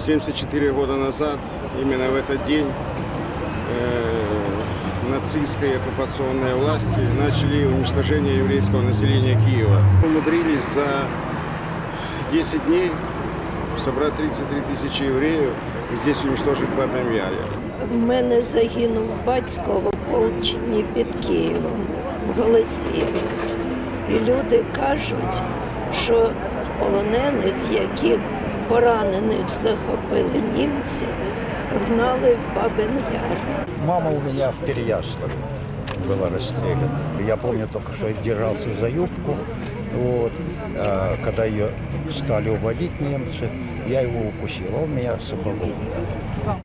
74 года назад, именно в этот день, э, нацистские оккупационные власти начали уничтожение еврейского населения Киева. Умудрились за 10 дней собрать 33 тысячи евреев и здесь уничтожить в Бабьем Яре. В мене загинув батько в ополченні під Києвом в Голосіїві. І люди кажуть, що полонених, яких поранених захопили німці, гнали в Бабин. Мама у меня в Переяславе была расстреляна. Я помню только, что я держался за юбку. Вот. А когда ее стали уводить немцы, я его укусил, а он меня сапогом ударил.